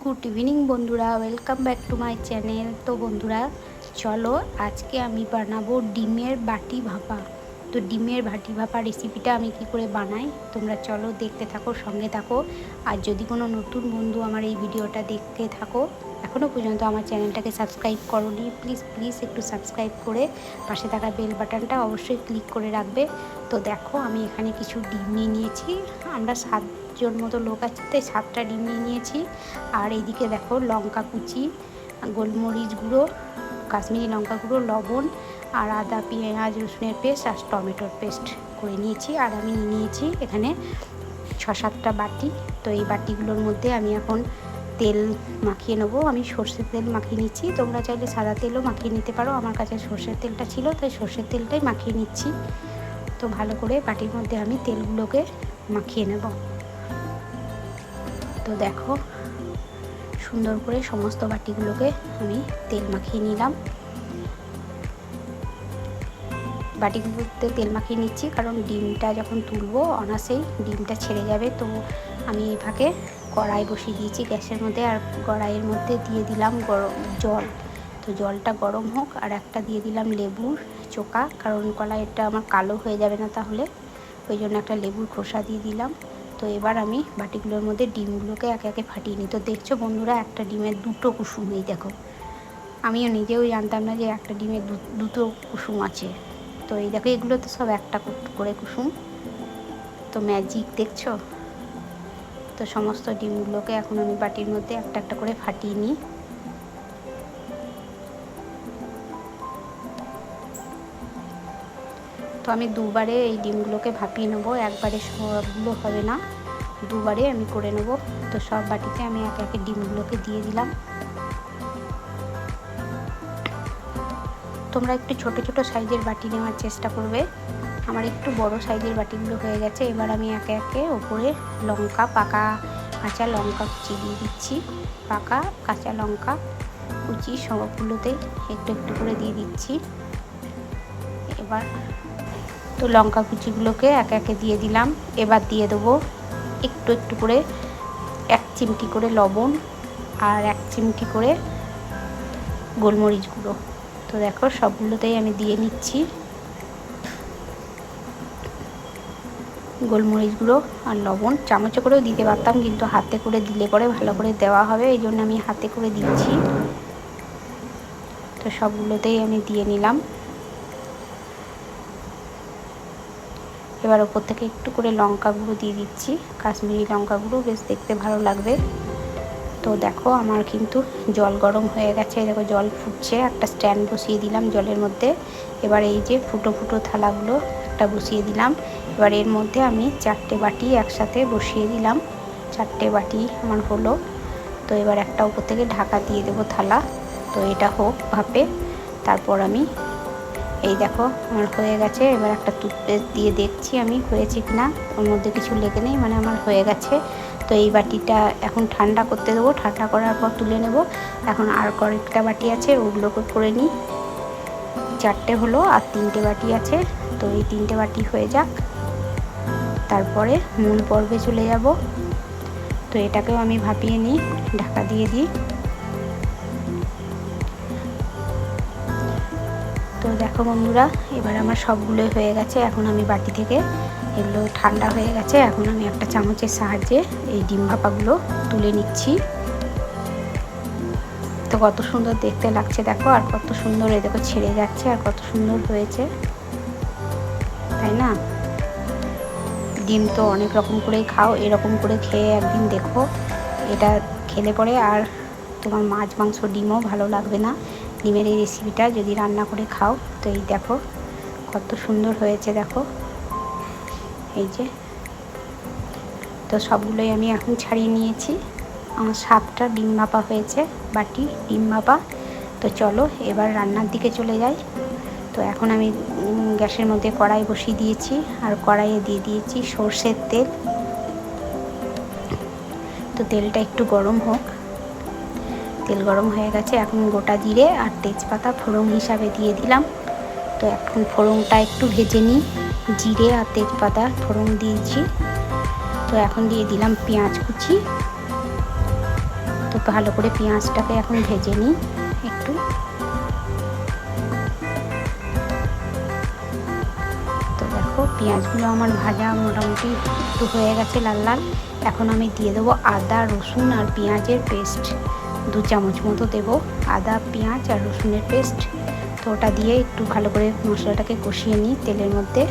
Good evening বন্ধুরা। Welcome back to my channel তো বন্ধুরা, চলো আজকে আমি বানাবো ডিমের বাটি ভাপা। তো ডিমের বাটি ভাপা রেসিপিটা আমি কি করে বানাই? তোমরা চলো দেখতে থাকো, সঙ্গে থাকো। আর যদি কোনো নতুন বন্ধু আমার এই ভিডিওটা দেখতে থাকো এখনও পর্যন্ত আমার চ্যানেলটাকে সাবস্ক্রাইব করোনি প্লিজ প্লিজ একটু সাবস্ক্রাইব করে পাশে থাকা বেল বাটনটা অবশ্যই ক্লিক করে রাখবে। তো দেখো, আমি এখানে কিছু ডিম নিয়ে নিয়েছি। আমরা সাতজন মতো লোক আছে, তাই সাতটা ডিম নিয়ে নিয়েছি। আর এইদিকে দেখো লঙ্কা কুচি, গোলমরিচ গুঁড়ো, কাশ্মীরি লঙ্কা গুঁড়ো, লবণ, আর আদা, পেঁয়াজ, রসুনের পেস্ট আর টমেটোর পেস্ট করে নিয়েছি। আর আমি নিয়ে নিয়েছি এখানে ছ সাতটা বাটি। তো এই বাটিগুলোর মধ্যে আমি এখন তেল মাখিয়ে নেব। আমি সর্ষের তেল মাখিয়ে নিচ্ছি। তোমরা চাইলে সাদা তেলও মাখিয়ে নিতে পারো। আমার কাছে সর্ষের তেলটা ছিল, তাই সর্ষের তেলটাই মাখিয়ে নিচ্ছি। তো ভালো করে বাটির মধ্যে আমি তেলগুলোকে মাখিয়ে নেব। তো দেখো, সুন্দর করে সমস্ত বাটিগুলোকে আমি তেল মাখিয়ে নিলাম। বাটিগুলোতে তেল মাখিয়ে নিচ্ছি, কারণ ডিমটা যখন তুলবো অনাসেই ডিমটা ছেড়ে যাবে। তো আমি এই ফাঁকে কড়াই বসিয়ে দিয়েছি গ্যাসের মধ্যে, আর কড়াইয়ের মধ্যে দিয়ে দিলাম গরম জল। তো জলটা গরম হোক, আর একটা দিয়ে দিলাম লেবুর চোকা কারণ কলাইটা আমার কালো হয়ে যাবে না তাহলে। ওই জন্য একটা লেবুর খোসা দিয়ে দিলাম। তো এবার আমি বাটিগুলোর মধ্যে ডিমগুলোকে একে একে ফাটিয়ে নিই। তো দেখছ বন্ধুরা, একটা ডিমের দুটো কুসুম, এই দেখো। আমিও নিজেও জানতাম না যে একটা ডিমের দুটো কুসুম আছে। তো এই দেখো, এগুলো তো সব একটা করে কুসুম। তো ম্যাজিক দেখছ? তো সমস্ত ডিমগুলোকে এখন আমি বাটির মধ্যে একটা একটা করে ফাটিয়ে নিই। তো আমি দুবারে এই ডিমগুলোকে ভাপিয়ে নেব। একবারে সবগুলো হবে না। দুবারে আমি করে নেব। তো সব বাটিতে আমি একে একে ডিমগুলোকে দিয়ে দিলাম। তোমরা একটু ছোট ছোট সাইজের বাটি নেওয়ার চেষ্টা করবে। আমার একটু বড় সাইজের বাটিগুলো হয়ে গেছে। এবার আমি একে একে ওপরে লঙ্কা, পাকা, কাঁচা লঙ্কা কুচি দিয়ে দিচ্ছি। পাকা, কাঁচা লঙ্কা কুচি সবগুলোতে একটু একটু করে দিয়ে দিচ্ছি। এবার তো লঙ্কা কুচিগুলোকে একে একে দিয়ে দিলাম। এবার দিয়ে দেবো একটু একটু করে এক চিমটি করে লবণ আর এক চিমটি করে গোলমরিচ গুঁড়ো। তো দেখো সবগুলোতেই আমি দিয়ে নিচ্ছি গোলমরিচ গুঁড়ো আর লবণ। চামচে করেও দিতে পারতাম, কিন্তু হাতে করে দিলে পরে ভালো করে দেওয়া হবে, এই জন্য আমি হাতে করে দিচ্ছি। তো সবগুলোতেই আমি দিয়ে নিলাম। এবার ওপর থেকে একটু করে লঙ্কা গুঁড়ো দিয়ে দিচ্ছি। কাশ্মীরি লঙ্কা গুঁড়ো বেশ দেখতে ভালো লাগবে। তো দেখো, আমার কিন্তু জল গরম হয়ে গেছে। দেখো, জল ফুটছে। একটা স্ট্যান্ড বসিয়ে দিলাম জলের মধ্যে। এবার এই যে ফুটো ফুটো থালাগুলো একটা বসিয়ে দিলাম। এবার এর মধ্যে আমি চারটে বাটি একসাথে বসিয়ে দিলাম। চারটে বাটি আমার হলো। তো এবার একটা উপর থেকে ঢাকা দিয়ে দেবো থালা। তো এটা হোক ভাপে। তারপর আমি এই দেখো, আমার হয়ে গেছে। এবার একটা টুথপেস্ট দিয়ে দেখছি আমি, হয়েছে কিনা। ওর মধ্যে কিছু লেগে নেই মানে আমার হয়ে গেছে। তো এই বাটিটা এখন ঠান্ডা করতে দেবো। ঠান্ডা করার পর তুলে নেব। এখন আর কয়েকটা বাটি আছে, ওগুলোকে করে নিই। চারটে হলো আর তিনটে বাটি আছে। তো এই তিনটে বাটি হয়ে যাক। তারপরে মূল পর্বে চলে যাব। তো এটাকেও আমি ভাপিয়ে নিই, ঢাকা দিয়ে দিই। তো দেখো বন্ধুরা, এবার আমার সবগুলোই হয়ে গেছে। এখন আমি বাটি থেকে এগুলো ঠান্ডা হয়ে গেছে। এখন আমি একটা চামচের সাহায্যে এই ডিম ভাপাগুলো তুলে নিচ্ছি। তো কত সুন্দর দেখতে লাগছে, দেখো, আর কত সুন্দর এ দেখো ছেড়ে যাচ্ছে, আর কত সুন্দর হয়েছে। তাই না? ডিম তো অনেক রকম করেই খাও, এরকম করে খেয়ে একদিন দেখো। এটা খেলে পরে আর তোমার মাছ, মাংস, ডিমও ভালো লাগবে না। ডিমের এই রেসিপিটা যদি রান্না করে খাও, তো এই দেখো কত সুন্দর হয়েছে, দেখো। এই যে। তো সবগুলোই আমি এখন ছাড়িয়ে নিয়েছি। আমার সাতটা ডিম মাপা হয়েছে, বাটি, ডিম মাপা তো চলো, এবার রান্নার দিকে চলে যাই। তো এখন আমি গ্যাসের মধ্যে কড়াই বসিয়ে দিয়েছি, আর কড়াইয়ে দিয়ে দিয়েছি সর্ষের তেল। তো তেলটা একটু গরম হোক। তেল গরম হয়ে গেছে, এখন গোটা জিরে আর তেজপাতা ফোড়ন হিসাবে দিয়ে দিলাম। তো এখন ফোড়নটা একটু ভেজে নিই। জিরে আর তেজপাতা ফোড়ন দিয়েছি। তো এখন দিয়ে দিলাম পেঁয়াজ কুচি। তো ভালো করে পেঁয়াজটাকে এখন ভেজে নিই একটু। তো দেখো, পেঁয়াজগুলো আমার ভাজা মোটামুটি একটু হয়ে গেছে লাল লাল। এখন আমি দিয়ে দেবো আদা, রসুন আর পেঁয়াজের পেস্ট। দু চামচ মতো দেবো আদা, পেঁয়াজ আর রসুনের পেস্ট। তো ওটা দিয়ে একটু ভালো করে মশলাটাকে কষিয়ে নিই তেলের মধ্যে।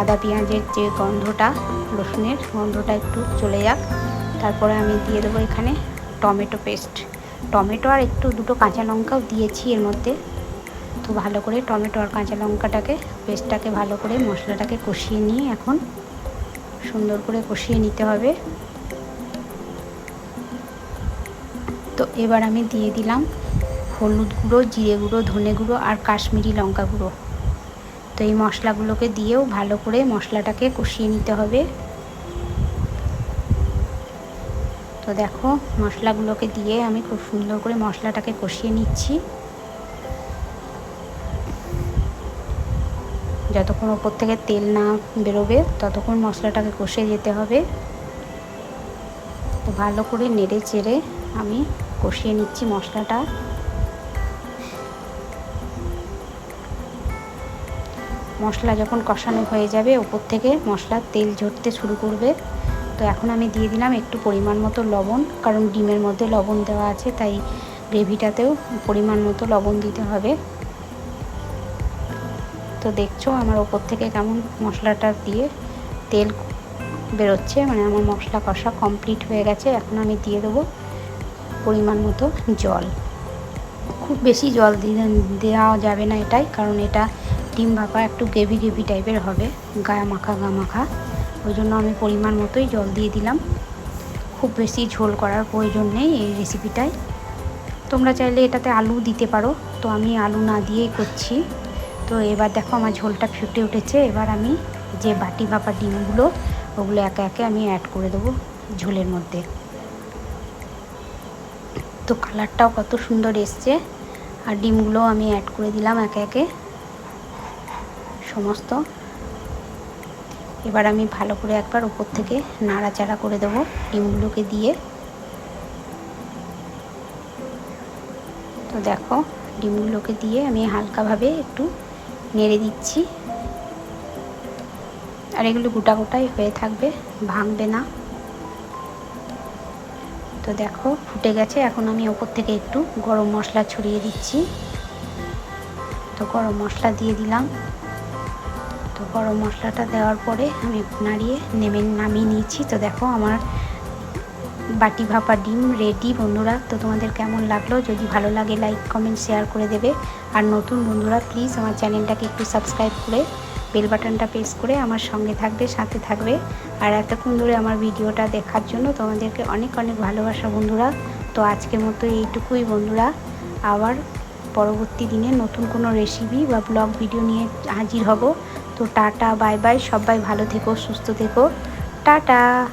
আদা, পেঁয়াজের যে গন্ধটা, রসুনের গন্ধটা একটু চলে যাক। তারপরে আমি দিয়ে দেবো এখানে টমেটো পেস্ট। টমেটো আর একটু দুটো কাঁচা লঙ্কাও দিয়েছি এর মধ্যে। তো ভালো করে টমেটো আর কাঁচা লঙ্কাটাকে, পেস্টটাকে ভালো করে মশলাটাকে কষিয়ে নিয়ে এখন সুন্দর করে কষিয়ে নিতে হবে। তো এবার আমি দিয়ে দিলাম হলুদ গুঁড়ো, জিরে গুঁড়ো, ধনে গুঁড়ো আর কাশ্মীরি লঙ্কা গুঁড়ো। তো এই মশলাগুলোকে দিয়েও ভালো করে মশলাটাকে কষিয়ে নিতে হবে। তো দেখো, মশলাগুলোকে দিয়ে আমি খুব সুন্দর করে মশলাটাকে কষিয়ে নিচ্ছি। যতক্ষণ ওপর থেকে তেল না বেরোবে, ততক্ষণ মশলাটাকে কষে যেতে হবে। তো ভালো করে নেড়ে চেড়ে আমি কষিয়ে নিচ্ছি মশলাটা। মশলা যখন কষানো হয়ে যাবে, ওপর থেকে মশলার তেল ঝরতে শুরু করবে। তো এখন আমি দিয়ে দিলাম একটু পরিমাণ মতো লবণ, কারণ ডিমের মধ্যে লবণ দেওয়া আছে, তাই গ্রেভিটাতেও পরিমাণ মতো লবণ দিতে হবে। তো দেখছ আমার ওপর থেকে কেমন মশলাটা দিয়ে তেল বেরোচ্ছে মানে আমার মশলা কষা কমপ্লিট হয়ে গেছে। এখন আমি দিয়ে দেবো পরিমাণ মতো জল। খুব বেশি জল দেওয়া যাবে না এটাই, কারণ এটা ডিম ভাপা একটু গ্রেভি গ্রেভি টাইপের হবে, গায়ে মাখা গা মাখা। ওই জন্য আমি পরিমাণ মতোই জল দিয়ে দিলাম। খুব বেশি ঝোল করার প্রয়োজন নেই এই রেসিপিটায় তোমরা চাইলে এটাতে আলু দিতে পারো। তো আমি আলু না দিয়েই করছি। তো এবার দেখো আমার ঝোলটা ফুটে উঠেছে। এবার আমি যে বাটি ভাপা ডিমগুলো, ওগুলো একে একে আমি অ্যাড করে দেবো ঝোলের মধ্যে। তো কালারটাও কত সুন্দর এসছে। আর ডিমগুলো আমি অ্যাড করে দিলাম একে একে। সমস্ত। এবার আমি ভালো করে একবার উপর থেকে নাড়াচাড়া করে দেবো ডিমগুলোকে দিয়ে। তো দেখো, ডিমগুলোকে দিয়ে আমি হালকাভাবে একটু নেড়ে দিচ্ছি। আর এগুলো গোটা গোটাই হয়ে থাকবে, ভাঙবে না। তো দেখো, ফুটে গেছে। এখন আমি ওপর থেকে একটু গরম মশলা ছড়িয়ে দিচ্ছি। তো গরম মশলা দিয়ে দিলাম। তো গরম মশলাটা দেওয়ার পরে আমি নাড়িয়ে নেমে নামিয়ে নিয়েছি। তো দেখো, আমার বাটি ভাপা ডিম রেডি বন্ধুরা, তো তোমাদের কেমন লাগল? যদি ভালো লাগে লাইক কমেন্ট শেয়ার করে দেবে। আর নতুন বন্ধুরা প্লিজ আমার চ্যানেলটাকে একটু সাবস্ক্রাইব করে বেল বাটনটা প্রেস করে আমার সঙ্গে থাকবে, সাথে থাকবে। আর এতক্ষণ ধরে আমার ভিডিওটা দেখার জন্য তোমাদেরকে অনেক অনেক ভালোবাসা বন্ধুরা। তো আজকের মতো এইটুকুই বন্ধুরা। আবার পরবর্তী দিনে নতুন কোনো রেসিপি বা ব্লগ ভিডিও নিয়ে হাজির হব। তো টাটা বাই বাই সবাই ভালো থেকো, সুস্থ থেকো। টাটা!